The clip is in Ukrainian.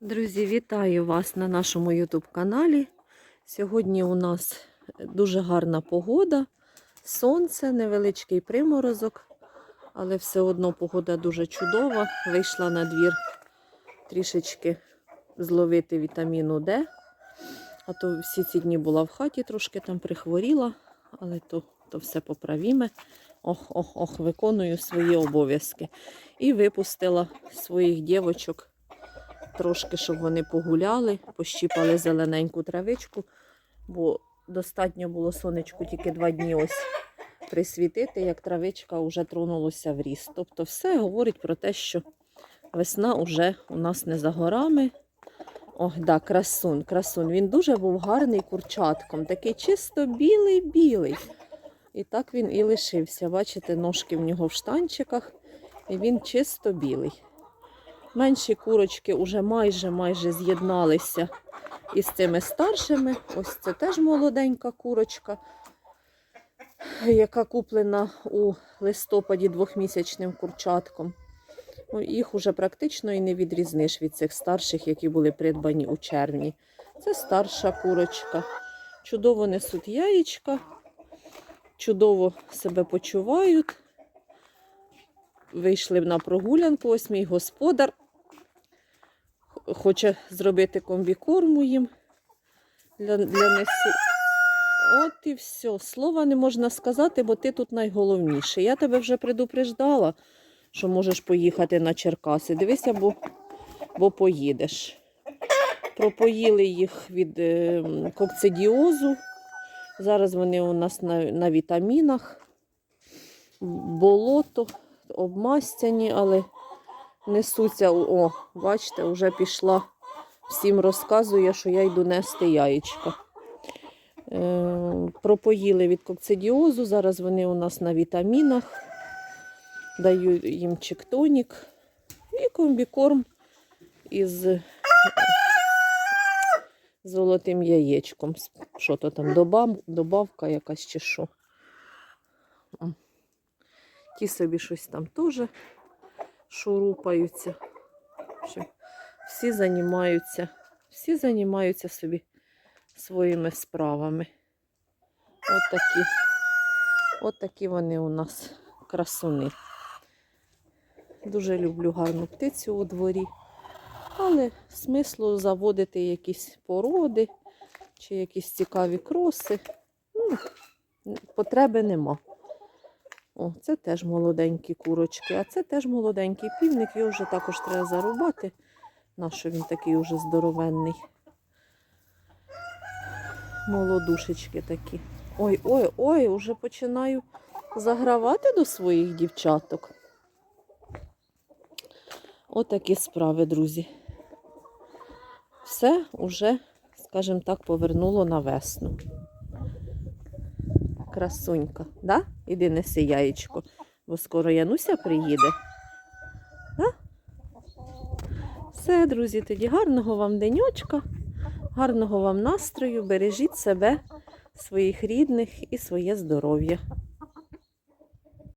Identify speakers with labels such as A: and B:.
A: Друзі, вітаю вас на нашому YouTube каналі. Сьогодні у нас дуже гарна погода, сонце, невеличкий приморозок, але все одно погода дуже чудова. Вийшла на двір трішечки зловити вітаміну Д. А то всі ці дні була в хаті, трошки там прихворіла, але то, то все поправіме. Ох, ох, ох, виконую свої обов'язки. І випустила своїх дівочок трошки, щоб вони погуляли, пощіпали зелененьку травичку, бо достатньо було сонечку тільки два дні ось присвітити, як травичка вже тронулася в ріст. Тобто все говорить про те, що весна вже у нас не за горами. Ох, да, красун, красун. Він дуже був гарний курчатком, такий чисто білий-білий. І так він і лишився. Бачите, ножки в нього в штанчиках, і він чисто білий. Менші курочки вже майже майже з'єдналися із цими старшими. Ось це теж молоденька курочка, яка куплена у листопаді двохмісячним курчатком. Ну, Їх уже практично і не відрізниш від цих старших, які були придбані у червні. Це старша курочка. Чудово несуть яєчка, чудово себе почувають. Вийшли на прогулянку, ось мій господар хоче зробити комбікорму їм для, для несі. От і все. Слова не можна сказати, бо ти тут найголовніший. Я тебе вже предупреждала, що можеш поїхати на Черкаси. Дивися, бо, бо поїдеш. Пропоїли їх від е, кокцидіозу. Зараз вони у нас на, на вітамінах. Болото обмастяні, але несуться. О, бачите, вже пішла. Всім розказує, що я йду нести яєчка. Е, пропоїли від кокцидіозу. Зараз вони у нас на вітамінах. Даю їм чектонік і комбікорм із золотим яєчком. Що то там, добав, добавка якась чи що. Ті собі щось там теж шурупаються. Всі займаються, всі займаються собі своїми справами. От такі, от такі вони у нас красуни. Дуже люблю гарну птицю у дворі, але смислу заводити якісь породи чи якісь цікаві кроси. Ну, потреби нема. О, це теж молоденькі курочки, а це теж молоденький півник, його вже також треба зарубати. Нащо він такий уже здоровенний. Молодушечки такі. Ой, ой, ой, уже починаю загравати до своїх дівчаток. Отакі справи, друзі. Все уже, скажімо так, повернуло на весну. Красунька, да? Іди неси яєчко, бо скоро Януся приїде. Да? Все, друзі, тоді гарного вам денечка, гарного вам настрою, бережіть себе, своїх рідних і своє здоров'я.